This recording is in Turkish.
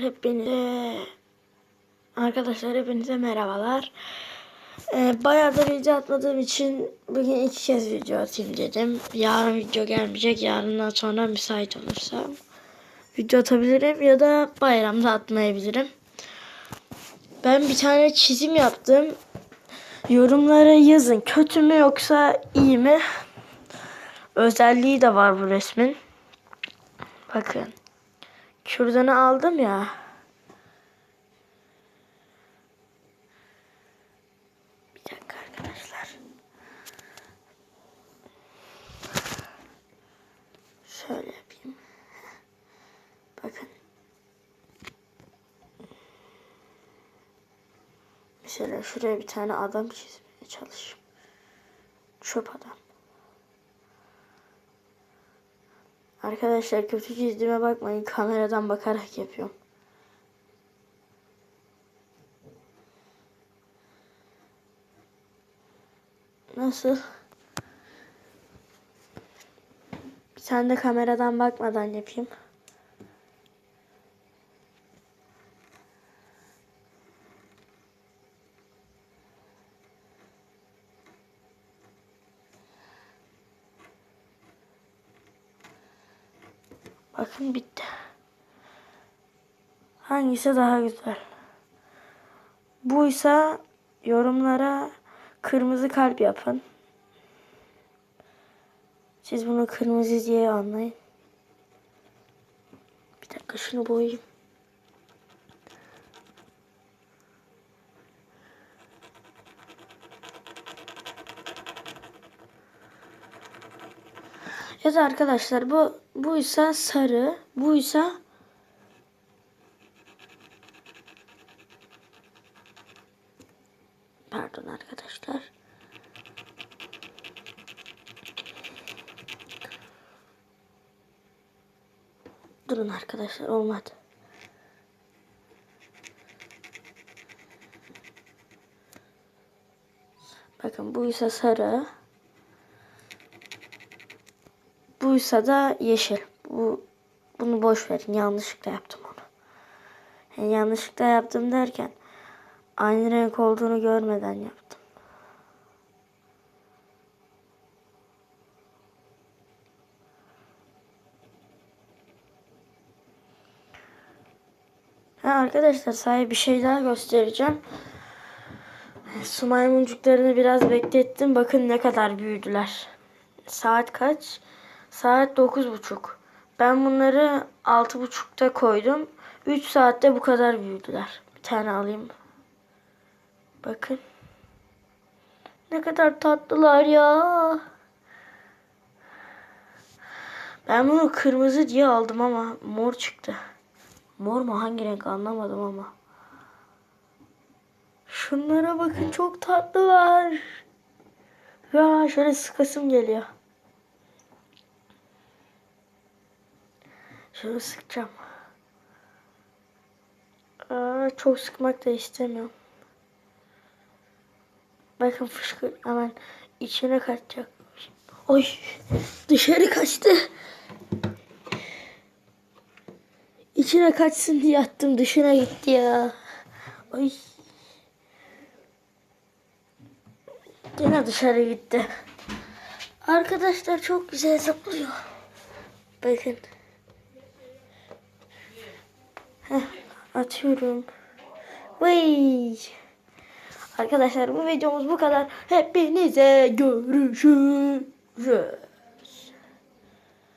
Hepinize arkadaşlar hepinize merhabalar. Ee, bayağıdır video atmadığım için bugün iki kez video atayım dedim. Yarın video gelmeyecek. Yarından sonra müsait olursam video atabilirim ya da bayramda atmayabilirim. Ben bir tane çizim yaptım. Yorumlara yazın. Kötü mü yoksa iyi mi? Özelliği de var bu resmin. Bakın. Kürdanı aldım ya. Bir dakika arkadaşlar. Şöyle yapayım. Bakın. Mesela şuraya bir tane adam çizmeye çalışayım. Çöp adam. Arkadaşlar kötü çizdiğime bakmayın. Kameradan bakarak yapıyorum. Nasıl? Bir tane de kameradan bakmadan yapayım. Bakın bitti. Hangisi daha güzel? Buysa yorumlara kırmızı kalp yapın. Siz bunu kırmızı diye anlayın. Bir dakika şunu boyayayım. Evet arkadaşlar bu buysa sarı, buysa Pardon arkadaşlar. Durun arkadaşlar olmadı. Bakın buysa sarı. Buysa da yeşil. Bu bunu boş verin. Yanlışlıkla yaptım onu. Yani yanlışlıkla yaptım derken aynı renk olduğunu görmeden yaptım. Ha arkadaşlar sahi bir şey daha göstereceğim. Su maymuncuklarını biraz beklettim. Bakın ne kadar büyüdüler. Saat kaç? Saat dokuz buçuk. Ben bunları altı buçukta koydum. Üç saatte bu kadar büyüdüler. Bir tane alayım. Bakın. Ne kadar tatlılar ya. Ben bunu kırmızı diye aldım ama mor çıktı. Mor mu hangi renk anlamadım ama. Şunlara bakın çok tatlılar. Ya şöyle sıkasım geliyor. Şöyle sıkacağım. Aa, çok sıkmak da istemiyorum. Bakın fışkır hemen içine kaçacak. Oy dışarı kaçtı. İçine kaçsın diye attım dışına gitti ya. Oy. Yine dışarı gitti. Arkadaşlar çok güzel zıplıyor. Bakın. Heh, atıyorum. Vay. Arkadaşlar bu videomuz bu kadar. Hepinize görüşürüz.